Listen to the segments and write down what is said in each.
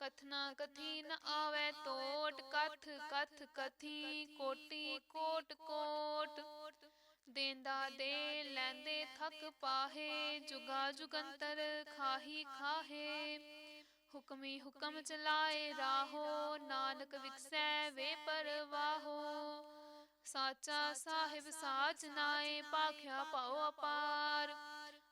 ਕਥਨਾ ਕਥੀ ਨ ਆਵੇ ਟੋਟ ਕਥ ਕਥ ਕਥੀ ਕੋਟੀ ਕੋਟ ਕੋਟ ਦੇਂਦਾ ਦੇ ਲੈਂਦੇ ਥਕ ਪਾਹੇ ਜੁਗਾ ਜੁਗੰਤਰ ਖਾਹੀ ਖਾਹੇ ਹੁਕਮੀ ਹੁਕਮ ਚਲਾਏ ਰਾਹੋ ਨਾਨਕ ਵਿਕਸੈ ਵੇ ਪਰਵਾਹੋ। ਸਾਚਾ ਸਾਹਿਬ ਸਾਚ ਨਾਏ ਪਾਖਿਆ ਪਾਉ ਅਪਾਰ।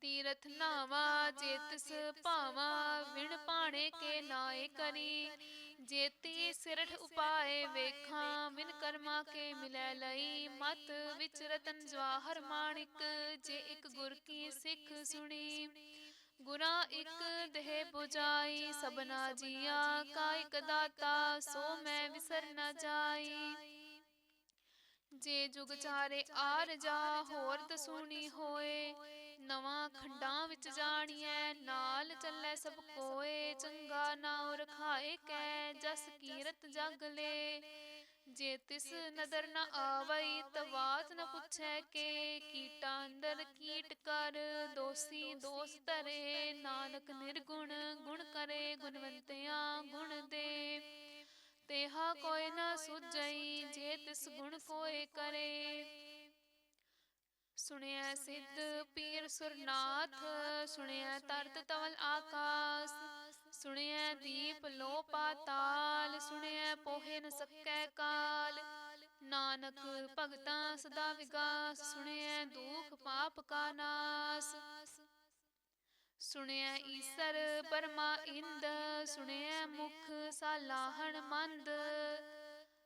ਤੀਰਥ ਨਾਵਾ ਜੇ ਤਿਸ ਭਾਵਾ, ਵਿਣ ਪਾਣੇ ਕੇ ਨਾਏ ਕਰੀ। ਜੇਤੀ ਸਿਰਠ ਉਪਾਏ ਵੇਖਾਂ ਵਿਨ ਕਰਮਾ ਕੇ ਮਿਲੈ ਲਈ। ਮਤ ਵਿਚ ਰਤਨ ਜਵਾਹਰ ਮਾਣਿਕ, ਜੇ ਇੱਕ ਗੁਰ ਕੀ ਸਿੱਖ ਸੁਣੀ। ਗੁਰਾਂ ਇੱਕ ਦੇਹ 부ਜਾਈ ਸਭਨਾ ਜੀਆਂ ਕਾ ਇੱਕ ਦਾਤਾ, ਸੋ ਮੈਂ ਵਿਸਰ ਨ ਜਾਈ। ਜੇ ਜੁਗ ਚਾਰੇ ਆਰ ਜਾ, ਹੋਰ ਦਸੂਣੀ ਹੋਏ। ਨਵਾਂ ਖੰਡਾਂ ਵਿੱਚ ਜਾਣੀਐ, ਨਾਲ ਚੱਲੇ ਸਭ ਕੋਏ, ਚੰਗਾ ਨਾਉ ਰਖਾਏ ਕੈ, ਜਸ ਕੀਰਤ ਜਗ ਲੇ। ਜੇ ਤਿਸ ਨਦਰ ਨ ਆਵਈ, ਤਵਾਤ ਨ ਪੁੱਛੈ ਕੇ, ਕੀਟਾ ਅੰਦਰ ਕੀਟ ਕਰ, ਦੋਸੀ ਦੋਸ ਧਰੇ। ਨਾਨਕ ਨਿਰਗੁਣ ਗੁਣ ਕਰੇ, ਗੁਣਵੰਤਿਆਂ ਗੁਣ ਦੇ। ਤੇਹਾ ਕੋਈ ਨਾ ਸੁਝਈ, ਜੇ ਤਿਸ ਗੁਣ ਕੋਏ ਕਰੇ। ਸੁਣਿਆ ਸਿੱਧ ਪੀਰ ਸੁਰਨਾਥ, ਸੁਣਿਆ ਤਰਤ ਤਵਲ ਆਕਾਸ, ਸੁਣਿਆ ਦੀਪ ਲੋ ਪਾਤਾਲ, ਸੁਣਿਆ ਪੋਹੇ ਨ ਸਕੈ ਕਾਲ। ਨਾਨਕ ਭਗਤਾਂ ਸਦਾ ਵਿਗਾਸ, ਸੁਣਿਆ ਦੁਖ ਪਾਪ ਕਾ ਨਾਸ। ਸੁਣਿਆ ਈਸਰ, ਪਰਮਾ ਇੰਦ, ਸੁਣਿਆ ਮੁਖ ਸਾਲਾਹਣ ਮੰਦ।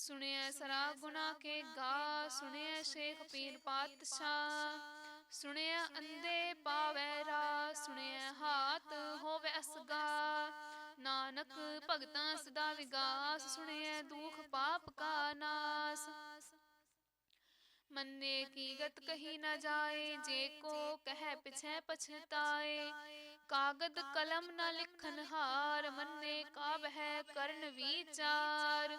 ਸੁਣਿਐ ਸਰਾ ਗੁਨਾ ਕੇ ਗਾ ਸੁਣਿਐ ਸ਼ੇਖ ਪੀਰ ਪਾਤਸ਼ਾਹ। ਸੁਣਿਐ ਅੰਦੇ ਪਾਵੈ ਰਾ ਸੁਣਿਐ ਹਾਥ ਹੋਵੇ ਅਸਗਾ ਨਾਨਕ ਭਗਤਾਂ ਸਦਾ ਵਿਗਾਸ ਸੁਣਿਐ ਦੁਖ ਪਾਪ ਕਾ ਨਾਸ। ਮੰਨੇ ਕੀ ਗਤ ਕਹੀ ਨਾ ਜਾਏ ਜੇ ਕੋ ਕਹਿ ਪਿਛੈ ਪਛਤਾਏ। ਕਾਗਦ ਕਲਮ ਨਾ ਲਿਖਨ ਹਾਰ ਮੰਨੇ ਕਾ ਬਹਿ ਕਰਨ ਵਿਚਾਰ।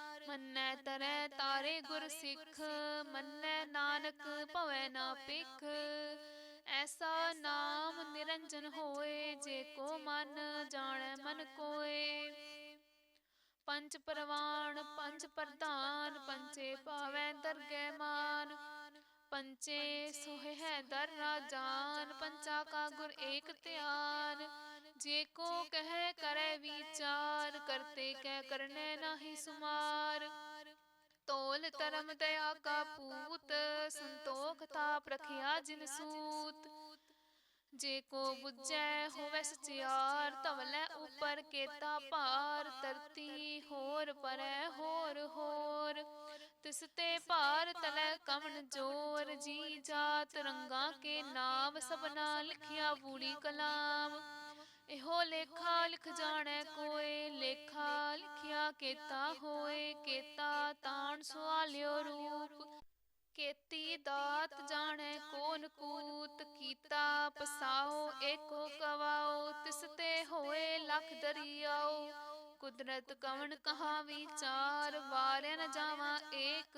ਮੰਨੈ ਤਰੈ ਤਾਰੇ ਗੁਰ ਸਿੱਖ, ਮੰਨੈ ਨਾਨਕ ਭਵੈ ਨਾ ਪਿਖ ਐਸਾ ਨਾਮ ਨਿਰੰਜਨ ਹੋਏ, ਜੇ ਕੋ ਮਨ ਜਾਣੈ ਮਨ ਕੋਏ। ਪੰਜ ਪਰਵਾਨ ਪੰਜ ਪ੍ਰਧਾਨ ਪੰਚੇ ਪਾਵੈ ਦਰਗਹਿ ਮਾਨ। ਪੰਚੇ ਸੋਹਿ ਹੈ ਦਰ ਰਾਜਾਨ ਪੰਚਾ ਕਾ ਗੁਰ ਏਕ ਧਿਆਨ। ਜੇ ਕੋ ਕਹਿ ਕਰੈ ਵਿਚਾਰ ਕਰਤੇ ਕਹਿ ਕਰਨੈ ਨਾਹੀ ਸੁਮਾਰ। ਤੋਲ ਧਰਮ ਦਇਆ ਕਾ ਪੂਤ ਸੰਤੋਖ ਤਾਪ ਰਖਿਆ ਜਿਨ ਸੂਤ। ਜੇ ਕੋ ਬੁਝੈ ਹੋਵੇ ਸਚਿਆਰ ਧਵਲੇ ਉਪਰ ਕੇਤਾ ਭਾਰ ਧਰਤੀ ਹੋਰ ਪਰੈ ਹੋਰ ਹੋਰ। ਤਿਸ ਤੇ ਭਾਰ ਤਲੈ ਕਵਣ ਜੋਰ ਜੀ ਜਾਤ ਰੰਗਾ ਕੇ ਨਾਮ ਸਭਨਾ ਲਿਖਿਆ ਬੂੜੀ ਕਲਾਮ। ਇਹੋ ਲੇਖਾ ਲਿਖ ਜਾਣੈ ਕੋਏ, ਲੇਖਾ ਲਿਖਿਆ ਕੇਤਾ ਹੋਏ, ਕੇਤਾ ਤਾਣ ਸੁਆਲਿਓ ਰੂਪ। ਕੇਤੀ ਦਾਤ ਜਾਣੈ ਕੋਨ ਕੂਤ, ਕੀਤਾ ਪਸਾਓ, ਏਕੋ ਕਵਾਓ ਤਿਸ ਤੇ ਹੋਏ ਲਖ ਦਰਿਆਓ। ਕੁਦਰਤ ਕਵਣ ਕਹਾ ਵਿਚਾਰ, ਵਾਰਿਆ ਨ ਜਾਵਾਂ ਏਕ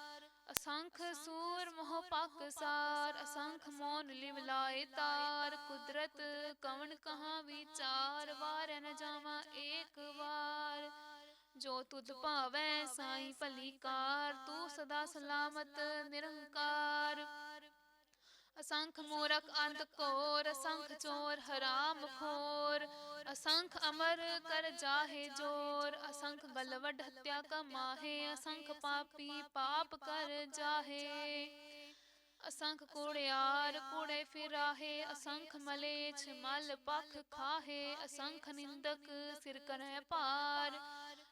ਅਸੰਖ ਸੂਰ ਮੋਹ ਪਾਕਸਾਰ ਅਸੰਖ ਮੋਨ ਲਿਵ ਲਾਏ ਤਾਰ ਕੁਦਰਤ ਕਵਣ ਕਹਾ ਵਿਚਾਰ ਵਾਰ ਨ ਜਾਵਾਂ ਏਕ ਵਾਰ। ਜੋ ਤੁਧ ਭਾਵੈ ਸਾਈ ਭਲੀ ਕਾਰ ਤੂੰ ਸਦਾ ਸਲਾਮਤ ਨਿਰੰਕਾਰ। ਅਸੰਖ ਮੂਰਖ ਅੰਧ ਕੋਰ ਅਸੰਖ ਚੋਰ ਹਰਾਮ ਖੋਰ ਅਸੰਖ ਅਮਰ ਕਰ ਜਾਹੇ ਜੋਰ ਅਸੰਖ ਗਲਵਡ ਹਤਿਆ ਕਮਾਹੇ ਅਸੰਖ ਪਾਪੀ ਪਾਪ ਕਰ ਜਾਹੇ ਅਸੰਖ ਕੂੜਿਆਰ ਕੂੜੇ ਫਿਰਾਹੇ ਅਸੰਖ ਮਲੇਛ ਮਲ ਪਖ ਖਾਹੇ ਅਸੰਖ ਨਿੰਦਕ ਸਿਰ ਕਰੈ ਭਾਰ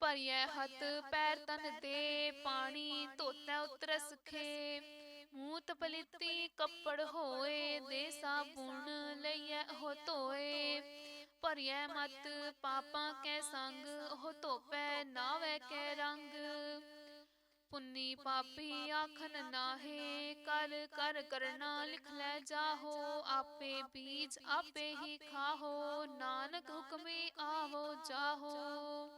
ਭਰੀਐ ਹੱਥ ਪੈਰ ਤਨ ਦੇ ਪਾਣੀ ਧੋਤੈ ਉਤਰਸ ਖੇ। ਮੂਤ ਪਲਿੱਤੀ ਕੱਪੜ ਹੋਏ ਦੇ ਸਾਬੁਣ ਲਈਐ ਉਹ ਧੋਏ। ਭਰੀਐ ਮਤ ਪਾਪਾਂ ਕੈ ਸੰਗ ਉਹ ਧੋਪੈ ਨਾਵੈ ਕੈ ਰੰਗ। ਪੁੰਨੀ ਪਾਪੀ ਆਖਨ ਨਾਹੇ ਕਰ ਕਰ ਕਰਨਾ ਲਿਖ ਲੈ ਜਾਹੋ ਆਪੇ ਬੀਜ ਆਪੇ ਹੀ ਖਾਹੋ ਨਾਨਕ ਹੁਕਮੇ ਆਵੋ ਜਾਹੋ।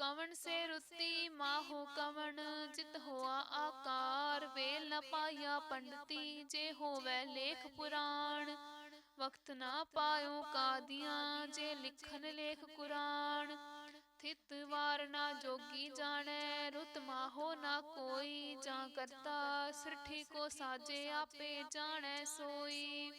ਕਵਣ ਸੇ ਰੁੱਤੀ ਮਾਹੋ ਕਵਣ ਜਿਤ ਹੋਆ ਆਕਾਰ ਵੇਲ ਨ ਪਾਇਆ ਪੰਡਤੀ ਜੇ ਹੋਵੇ ਲੇਖ ਪੁਰਾਣ ਵਕਤ ਨਾ ਪਾਇਓ ਕਾਦੀਆਂ ਜੇ ਲਿਖਨ ਲੇਖ ਕੁਰਾਨ ਥਿਤ ਵਾਰ ਨਾ ਜੋਗੀ ਜਾਣੈ ਰੁਤ ਮਾਹੋ ਨਾ ਕੋਈ ਜਾਂ ਕਰਤਾ ਸਿਰਠੀ ਕੋ ਸਾਜੇ ਆਪੇ ਜਾਣੈ ਸੋਈ।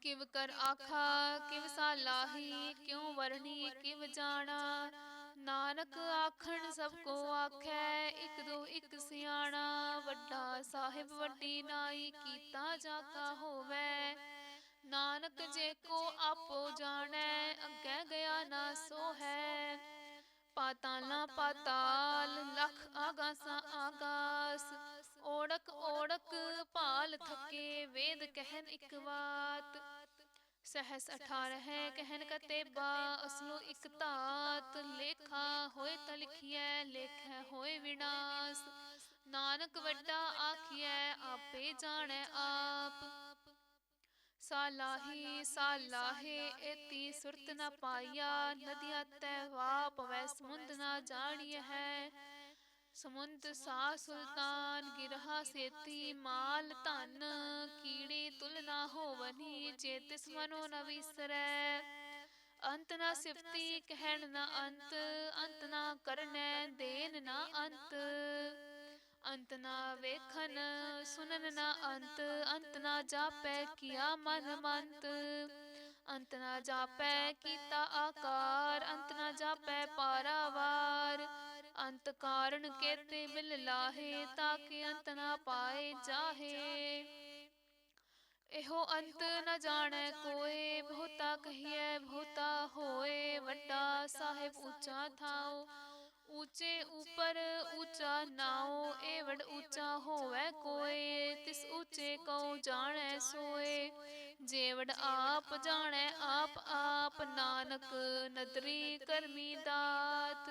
ਕਿਵ ਕਰ ਆਖਾ, ਕਿਵ ਸਾਲਾਹੀ ਕਿਉ ਵਰਣੀ, ਕਿਵ ਜਾਣਾ? ਨਾਨਕ ਆਖਣ, ਸਭ ਕੋ ਆਖੈ, ਇਕ ਦੋ, ਇਕ ਸਿਆਣਾ। ਵੱਡਾ ਸਾਹਿਬ, ਵੱਡੀ ਨਾਈ, ਕੀਤਾ ਜਾ ਕਾ ਹੋਵੇ। ਨਾਨਕ ਜੇ ਕੋ ਆਪੋ ਜਾਣੈ, ਅੱਗੇ ਗਿਆ ਨਾ ਸੋ ਹੈ। ਪਾਤਾਲਾ ਪਾਤਾਲ, ਲਖ ਆਗਾਸਾਂ ਆਗਾਸ। ਓੜਕ ਓੜਕ ਭਾਲ ਥਕੇ ਵੇਦ ਕਹਿਨ ਇਕ ਬਾਤ ਸਹਸ 18 ਹੈ ਕਹਿਨ ਕਤੇਬਾ ਅਸਲੋ ਇਕ ਧਾਤ। ਲੇਖਾ ਹੋਏ ਤ ਲੇਖੈ ਹੋਏ ਵਿਨਾਸ਼। ਨਾਨਕ ਵੱਡਾ ਆਖੀਐ, ਆਪੇ ਜਾਣੈ ਆਪ। ਸਾਲਾਹੀ ਸਾਲਾਹੇ ਏਤੀ ਸੁਰਤ ਨ ਪਾਇਆ ਨਦੀਆਂ ਤੈ ਵਾ ਪਵੈ ਸਮੁੰਦ ਨਾ ਜਾਣੀ ਹੈ। ਸਮੁੰਦ ਸਾ ਸੁਲਤਾਨ ਗਿਰਹਾ ਸੇਤੀ ਮਾਲ ਧਨ ਕੀੜੇ ਤੁਲ ਨਾ ਹੋਵਨੀ ਜੇ ਤਿਸ ਮਨੋ ਨ ਵਿਸਰੈ ਅੰਤ ਨਾ ਸਿਫਤੀ ਕਹਿਣ ਨਾ ਅੰਤ ਅੰਤ ਨਾ ਕਰਨੈ ਦੇਨ ਨਾ ਅੰਤ ਅੰਤ ਨਾ ਵੇਖਨ ਸੁਨਨ ਨਾ ਅੰਤ ਅੰਤ ਨਾ ਜਾਪੈ ਕੀਆ ਮਨ ਮੰਤ ਅੰਤ ਨਾ ਜਾਪੈ ਕੀਤਾ ਆਕਾਰ ਅੰਤ ਨਾ ਜਾਪੈ ਪਾਰਾਵਾਰ ਅੰਤ ਕਾਰਨ ਕੇਤੇ ਮਿਲ ਲਾਹੇ ਤਾਕੇ ਅੰਤ ਨਾ ਪਾਏ ਜਾਹੇ। ਇਹੋ ਅੰਤ ਨ ਜਾਣੈ ਕੋਏ, ਬਹੁਤਾ ਕਹੀਐ, ਬਹੁਤਾ ਹੋਏ। ਵੱਡਾ ਸਾਹਿਬ ਉੱਚਾ ਥਾਉ, ਉੱਚੇ ਉਪਰ ਉੱਚਾ ਨਾਉ। ਏ ਵਡ ਉੱਚਾ ਹੋਵੇ ਕੋਏ, ਤਿਸ ਉੱਚੇ ਕਉ ਜਾਣੈ ਸੋਏ। ਜੇ ਆਪ ਜਾਣੈ, ਆਪ ਆਪ ਨਾਨਕ ਨਦਰੀ ਕਰਮੀ ਦਾਤ।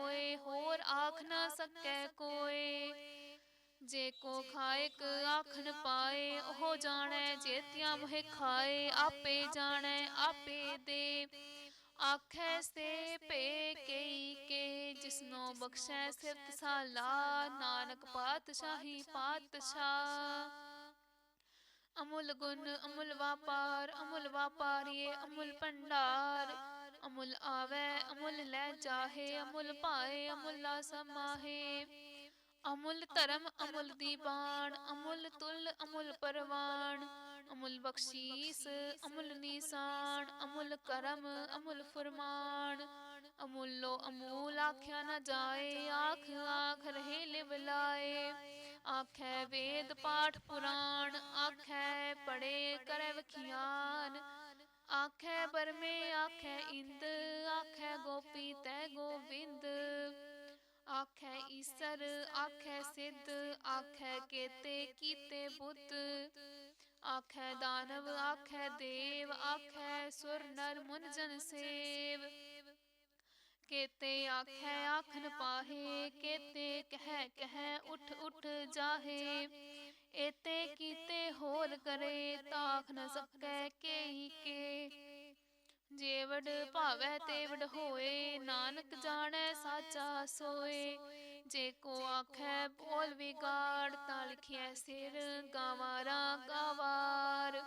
ਆਖ ਨਾ ਸਕੈ ਕੋਏ ਜੇ ਕੋ ਖਾਇਕ ਆਖਣ ਪਾਏ ਉਹ ਜਾਣੈ ਜੇਤਿਆਂ ਮੋਹਿ ਖਾਏ ਆਪੇ ਜਾਣੈ ਆਪੇ ਦੇ। ਆਖੈ ਸੇ ਭੇ ਕਈ ਕੇ ਜਿਸਨੋ ਬਖਸ਼ੈ ਸਿਫਤ ਸਾਲਾ ਨਾਨਕ ਪਾਤਸ਼ਾਹੀ ਪਾਤਸ਼ਾਹ ਅਮੁੱਲ ਗੁਣ ਅਮੁੱਲ ਵਾਪਾਰ ਅਮੁੱਲ ਵਾਪਾਰੀਏ ਅਮੁੱਲ ਭੰਡਾਰ। ਅਮੁੱਲ ਆਵੈ, ਅਮੁੱਲ ਲੈ ਜਾਹੇ, ਅਮੁੱਲ ਪਾਏ ਅਮੁੱਲਾ ਸਮਾਹੇ। ਅਮੁੱਲ ਧਰਮ, ਅਮੁੱਲ ਦੀਬਾਨ ਅਮੁੱਲ ਤੁਲ, ਅਮੁਲ ਪਰਵਾਨ। ਅਮੁੱਲ ਬਖਸ਼ੀਸ, ਅਮੁਲ ਨੀਸਾਨ, ਅਮੁਲ ਕਰਮ, ਅਮੁਲ ਫਰਮਾਨ। ਅਮੁੱਲੋ ਅਮੂਲ, ਆਖਿਆ ਨਾ ਜਾਏ, ਆਖ ਆਖ ਰਹੇ ਲਿਵਲਾਏ ਆਖੈ ਵੇਦ ਪਾਠ ਪੁਰਾਣ, ਆਖੈ ਪੜੇ ਕਰੈ ਵਖਿਆਨ। ਆਖੈ ਬਰਮੇ ਆਖੈ ਇੰਦ ਆਖੈ ਗੋਪੀ ਤੈ ਗੋਬਿੰਦ ਆਖੈ ਈਸਰ ਆਖੈ ਸਿੱਧ ਆਖੈ ਕੇਤੇ ਕੀਤੇ ਬੁੱਧ। ਆਖੈ ਦਾਨਵ ਆਖੈ ਦੇਵ ਆਖੈ ਸੁਰ ਨਰ ਮੁਨ ਜਨ ਸੇਵ। ਕੇਤੇ ਆਖੈ ਆਖਨ ਪਾਹੇ ਕੇਤੇ ਕਹਿ ਕਹਿ ਉਠ ਉਠ ਜਾਹੇ। ਏਤੇ ਕੀਤੇ ਹੋਰ ਕਰੇ ਤਾਖ ਨ ਸਕੈ ਕੇਹੀ ਕੇ। ਜੇਵੜ ਭਾਵੈ ਤੇਵੜ ਹੋਏ, ਨਾਨਕ ਜਾਣੈ ਸਾਚਾ ਸੋਏ। ਜੇ ਕੋ ਆਖੈ ਬੋਲ ਵਿਗਾੜ, ਤਾਂ ਲਿਖਿਐ ਸਿਰ ਗਾਵਾਰਾ ਗਾਵਾਰ।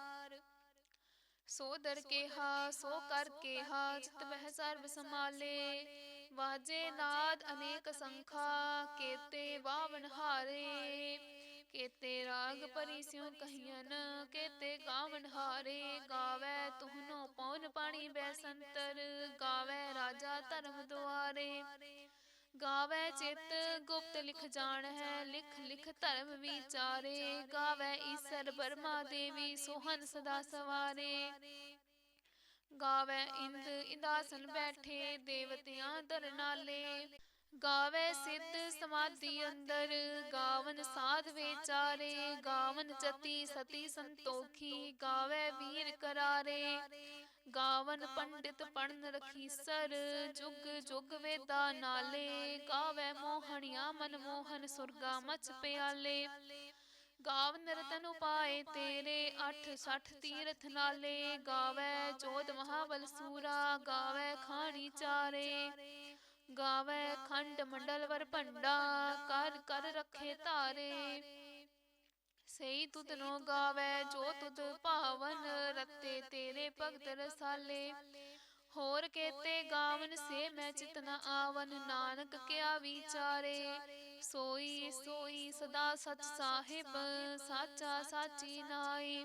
ਸੋ ਦਰ ਕੇਹਾ, ਸੋ ਕਰ ਕੇਹਾ ਜਿਤ ਬਹਿ ਸਰਬ ਸਮਾਲੇ ਵਾਜੇ ਨਾਦ ਅਨੇਕ ਸੰਖਾ, ਕੇਤੇ ਬਾਵਨ ਹਾਰੇ। ਕੇਤੇ ਰਾਗ ਪਰੀ ਸਿਉ ਕਹੀਨ ਕੇਤੇ ਗਾਵਨ ਹਾਰੇ, ਗਾਵੇ ਤੁਹਨੋ ਪਉਨ ਪਾਣੀ ਬੈਸੰਤਰ, ਗਾਵੇ ਰਾਜਾ ਧਰਮ ਦੁਆਰੇ, ਗਾਵੇ ਚਿਤ ਗੁਪਤ ਲਿਖ ਜਾਣ ਹੈ, ਲਿਖ ਲਿਖ ਧਰਮ ਵਿਚਾਰੇ, ਗਾਵੇ ਈਸਰ ਬਰਮਾ ਦੇਵੀ ਸੋਹਨ ਸਦਾ ਸਵਾਰੇ, ਗਾਵੇ ਇੰਦ ਇੰਦਾਸਨ ਬੈਠੇ ਦੇਵਤਿਆਂ ਦਰ ਨਾਲੇ ਗਾਵੇ ਸਿੱਧ ਸਮਾਧੀ ਅੰਦਰ ਗਾਵਨ ਸਾਧ ਵਿਚਾਰੇ ਗਾਵਨ ਜਤੀ ਸਤੀ ਸੰਤੋਖੀ ਗਾਵੇ ਵੀਰ ਕਰਾਰੇ। ਗਾਵਨ ਪੰਡਿਤ ਪੜਨ ਰਖੀਸਰ ਜੁਗ ਜੁਗ ਵੇਦਾ ਨਾਲੇ। ਗਾਵੇ ਮੋਹਣਿਆ ਮਨ ਮੋਹਨ ਸੁਰਗਾ ਮਚ ਪਿਆਲੇ। ਗਾਵਨ ਰਤਨ ਉਪਾਏ ਤੇਰੇ 8 60 ਤੀਰਥ ਨਾਲੇ। ਗਾਵੇ ਜੋਤ ਮਹਾਬਲ ਸੂਰਾ ਗਾਵੇ ਖਾਣੀ ਚਾਰੇ। ਗਾਵੇ ਖੰਡ ਮੰਡਲ ਵਰ ਭੰਡਾ, ਕਰ ਕਰ ਰੱਖੇ ਧਾਰੇ। ਸਈ ਤੁਧ ਨੋ ਗਾਵੇ, ਜੋ ਤੁਧ ਭਾਵਨ ਰਤੇ ਤੇਰੇ ਭਗਤ ਰਸਾਲੇ। ਹੋਰ ਕੇਤੇ ਗਾਵਨ ਸੇ ਮੈਂ ਚਿਤ ਨ ਆਵਨ, ਨਾਨਕ ਕਿਆ ਵਿਚਾਰੇ। ਸੋਈ ਸੋਈ ਸਦਾ ਸਚ ਸਾਹਿਬ, ਸਾਚਾ ਸਾਚੀ ਨਾਈ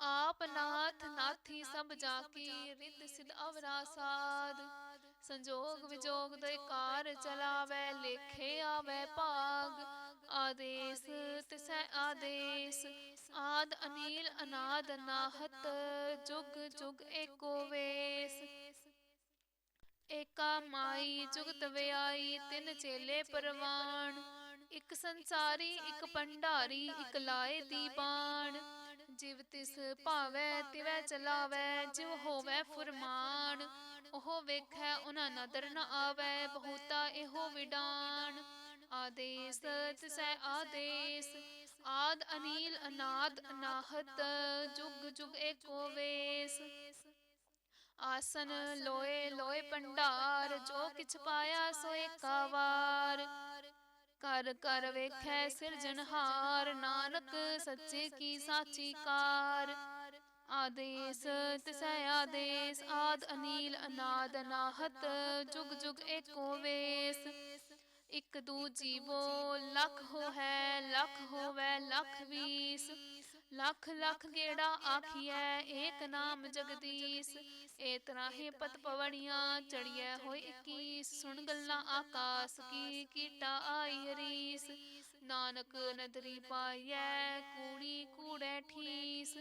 ਆਪ ਨਾਥ ਨਾਥੀ ਸਭ ਜਾ ਕੀ ਰਿੱਧ ਸਿਧ ਅਵਰਾ ਸਾਧ। ਸੰਜੋਗ ਵਿਜੋਗ ਦੇ ਕਾਰ ਚਲਾਵੇ ਲੇਖੇ ਆਵੇ ਭਾਗ। ਆਦੇਸ ਤਿਸੈ ਆਦੇਸ। ਆਦ ਅਨੀਲ ਅਨਾਦ ਨਾਹਤ। ਜੁਗ ਜੁਗ ਏਕੋ ਵੇਸ। ਏਕਾ ਮਾਈ ਜੁਗਤ ਵਿਆਈ ਤਿੰਨ ਚੇਲੇ ਪਰਵਾਨ ਇੱਕ ਸੰਸਾਰੀ ਇੱਕ ਭੰਡਾਰੀ ਇੱਕ ਲਾਏ ਦੀਵਾਨ ਜਿਵ ਤਿਸ ਭਾਵੈ ਤਿਵੈ ਚਲਾਵੈ ਜਿਵ ਹੋਵੈ ਫੁਰਮਾਨ। ਉਹ ਵੇਖੈ ਉਹਨਾਂ ਨਦਰ ਨ ਆਵੈ ਬਹੁਤਾ ਇਹੋ ਵਿਡਾਨ। ਆਦੇਸ ਤਿਸੈ ਆਦੇਸ। ਆਦ ਅਨੀਲ ਅਨਾਦ ਅਨਾਹਤ ਜੁਗ ਜੁਗ ਏਕੋ ਵੇਸ। ਆਸਨ ਲੋਏ ਲੋਏ ਭੰਡਾਰ ਜੋ ਕਿਛ ਪਾਇਆ ਸੋ ਏਕਾ ਵਾਰ ਕਰ ਕਰ ਵੇਖੈ ਸਿਰਜਣਹਾਰ ਨਾਨਕ ਸੱਚੇ ਕੀ ਸਾਚੀ ਕਾਰ ਆਦੇਸ, ਤਿਸੈ ਆਦੇਸ, ਆਦ ਅਨੀਲ, ਅਨਾਦ ਅਨਾਹਤ, ਜੁਗ ਜੁਗ ਏਕੋ ਵੇਸ। ਇਕ ਦੂ ਜੀਵੋ ਲੱਖ ਹੋ ਹੈ ਲੱਖ ਹੋਵੈ, ਲੱਖ ਵੀਸ। ਲੱਖ ਲੱਖ ਗੇੜਾ ਆਖੀਐ, ਏਕ ਨਾਮ ਜਗਦੀਸ਼। ਏ ਤਰਾਹੇ ਪਤ ਪਵੜੀਆਂ ਚੜੀਐ ਹੋਏ 21 ਸੁਣ ਗੱਲਾਂ ਆਕਾਸ ਕੀ ਕੀਟਾ ਆਈ ਹਰੀਸ। ਨਾਨਕ ਨਦਰੀ ਪਾਈਐ ਕੂੜੀ ਕੂੜੈ ਠੀਸ।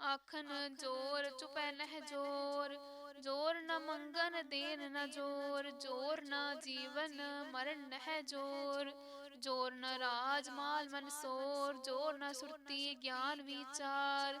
ਆਖਨ ਜੋਰ ਚੁਪੈ ਨਹਿ ਜੋਰ। ਜੋਰ। ਨ ਮੰਗਨ ਦੇਨ ਨ ਜੋਰ। ਜੋਰ। ਨ ਜੀਵਨ ਮਰਨ ਨਹਿ ਜੋਰ। ਜੋਰ। ਨ ਰਾਜ ਮਾਲ ਮਨਸੋਰ ਜੋਰ ਨ ਸੁਰਤੀ ਗਿਆਨ ਵਿਚਾਰ।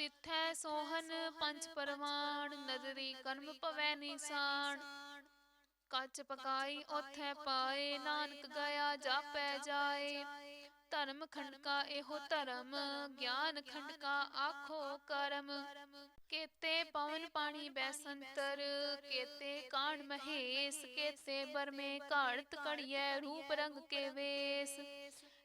ਤਿਥੈ ਸੋਹਨ ਪੰਜ ਪਰਵਾਨ ਨਦਰੀ ਕਰਮ ਪਵੈ ਨਿਸਾਨ। ਕੱਚ ਪਕਾਈ ਉਥੈ ਪਾਏ, ਨਾਨਕ ਗਿਆ ਜਾਪੈ ਜਾਏ। ਧਰਮ ਖੰਡਕਾ ਇਹੋ ਧਰਮ, ਗਿਆਨ ਖੰਡਕਾ ਆਖੋ ਕਰਮ। ਕੇਤੇ ਪਵਨ ਪਾਣੀ ਬੈਸੰਤਰ, ਕੇਤੇ ਕਾਣ ਮਹੇਸ਼, ਕੇਤੇ ਬਰਮੇ ਘਾੜਤ ਕੜੀਐ ਰੂਪ ਰੰਗ ਕੇ ਵੇਸ।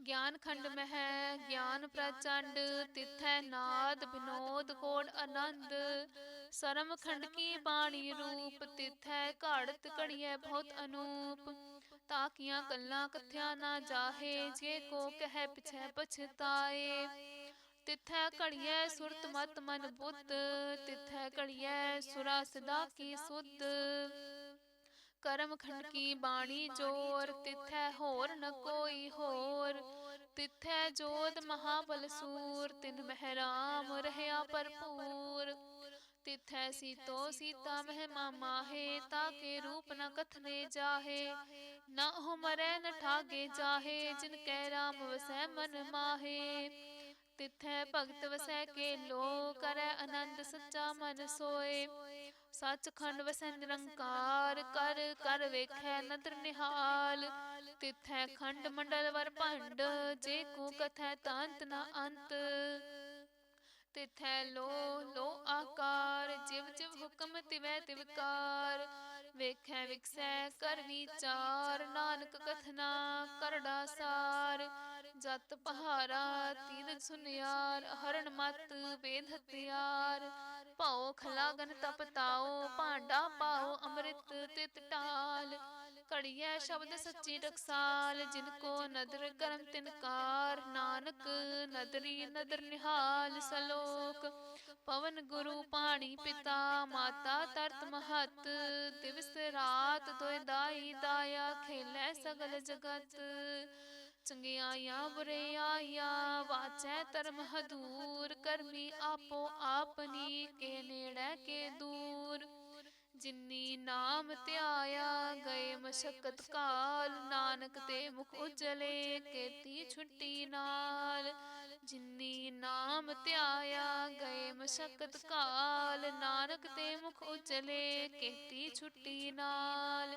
ਗਿਆਨ ਖੰਡ ਮਹਿ ਗਿਆਨ ਪ੍ਰਚੰਡ ਤਿਥੈ ਨਾਦ ਬਿਨੋਦ ਕੋਡ ਆਨੰਦ। ਸਰਮ ਖੰਡ ਕੀ ਬਾਣੀ ਰੂਪ ਤਿਥੈ ਘੜਤ ਘੜੀਐ ਬਹੁਤ ਅਨੂਪ। ਤਾਕੀਆਂ ਕੱਲਾਂ ਕਥਿਆ ਨਾ ਜਾਹੇ ਜੇ ਕੋ ਕਹਿ ਪਿਛੈ ਪਛਤਾਏ। ਤਿਥੈ ਘੜੀਐ ਸੁਰਤ ਮਤ ਮਨ ਬੁੱਧ। ਤਿਥੈ ਘੜੀਐ ਸੁਰਾ ਸਦਾ ਕੀ ਸੁਧ। ਕਰਮ ਖੰਡ ਕੀ ਬਾਣੀ ਜੋਰ? ਤਿਥੈ ਹੋਰ ਨ ਕੋਈ ਹੋਰ? ਤਿਥੈ ਜੋਤ ਮਹਾਬਲ ਸੂਰ? ਤਿਨ ਮਹਿਰਾਮ ਰਹਿਆ ਭਰਪੂਰ? ਤਿਥੈ ਸੀਤੋ ਸੀਤਾ ਮਹਿਮਾ ਮਾਹੇ ਤਾਕੇ ਰੂਪ ਨ ਕਥਨੇ ਜਾਹੇ। ਨ ਹੋ ਮਰੈ ਨ ਠਾਗੇ ਜਾਹੇ ਜਿਨ ਕੈ ਰਾਮ ਵਸੈ ਮਨ ਮਾਹੇ। ਤਿਥੈ ਭਗਤ ਵਸੈ ਕੇ ਲੋ ਕਰੈ ਆਨੰਦ ਸੱਚਾ ਮਨ ਸੋਏ। ਸੱਚਖੰਡ ਵਸੈ ਨਿਰੰਕਾਰ ਕਰ ਕਰ ਵੇਖੈ ਨਦਰ ਨਿਹਾਲ। ਤਿਥੈ ਖੰਡ ਮੰਡਲ ਵਰ ਭੰਡ ਜੇ ਕੋ ਕਥੈ ਤਾਂਤ ਨ ਅੰਤ। ਤਿਥੈ ਲੋ ਲੋ ਆਕਾਰ ਜਿਵ ਜਿਵ ਹੁਕਮ ਤਿਵੈ ਤਿਵਕਾਰ ਵੇਖੈ ਵਿਖਸੈ ਕਰ ਵਿਚਾਰ ਨਾਨਕ ਕਥਨਾ ਕਰੜਾ ਸਾਰ। ਜਤ ਪਹਾਰਾ ਤੀਰ ਸੁਨਿਆਰ ਹਰਨ ਮਤ ਵੇਦ ਹਤਿਆਰ ਭਉ ਖਲਾਗਨ ਤਪ ਤਾਓ ਭਾਂਡਾ ਪਾਓ ਅੰਮ੍ਰਿਤ ਤਿਤ ਟਾਲ ਘੜੀਐ ਸ਼ਬਦ ਸੱਚੀ ਟਕਸਾਲ ਜਿਨ ਕੋ ਨਦਰ ਕਰਮ ਤਿਨਕਾਰ ਨਾਨਕ ਨਦਰੀ ਨਦਰ ਨਿਹਾਲ ਸਲੋਕ। ਪਵਨ ਗੁਰੂ ਪਾਣੀ ਪਿਤਾ ਮਾਤਾ ਤਰਤ ਮਹਤ। ਦਿਵਸ ਰਾਤ ਦੋਇ ਦਾਈ ਦਾਇਆ ਖੇਲੇ ਸਗਲ ਜਗਤ। ਚੰਗਿਆਈਆਂ ਬੁਰਿਆਈਆਂ ਵਾਚੈ ਧਰਮ ਹਦੂਰ, ਕਰਮੀ ਆਪੋ ਆਪਨੀ ਕੇ ਨੇੜੇ, ਕੇ ਦੂਰ। ਜਿਨੀ ਨਾਮ ਧਿਆਇਆ, ਗਏ ਮਸ਼ਕਤ ਕਾਲ, ਨਾਨਕ ਤੇ ਮੁਖ ਉਜਲੇ, ਕੀਤੀ ਛੁੱਟੀ ਨਾਲ। ਜਿਨੀ ਨਾਮ ਧਿਆਇਆ, ਗਏ ਮਸ਼ਕਤ ਕਾਲ, ਨਾਨਕ ਤੇ ਮੁਖ ਉਜਲੇ, ਕੀਤੀ ਛੁੱਟੀ ਨਾਲ।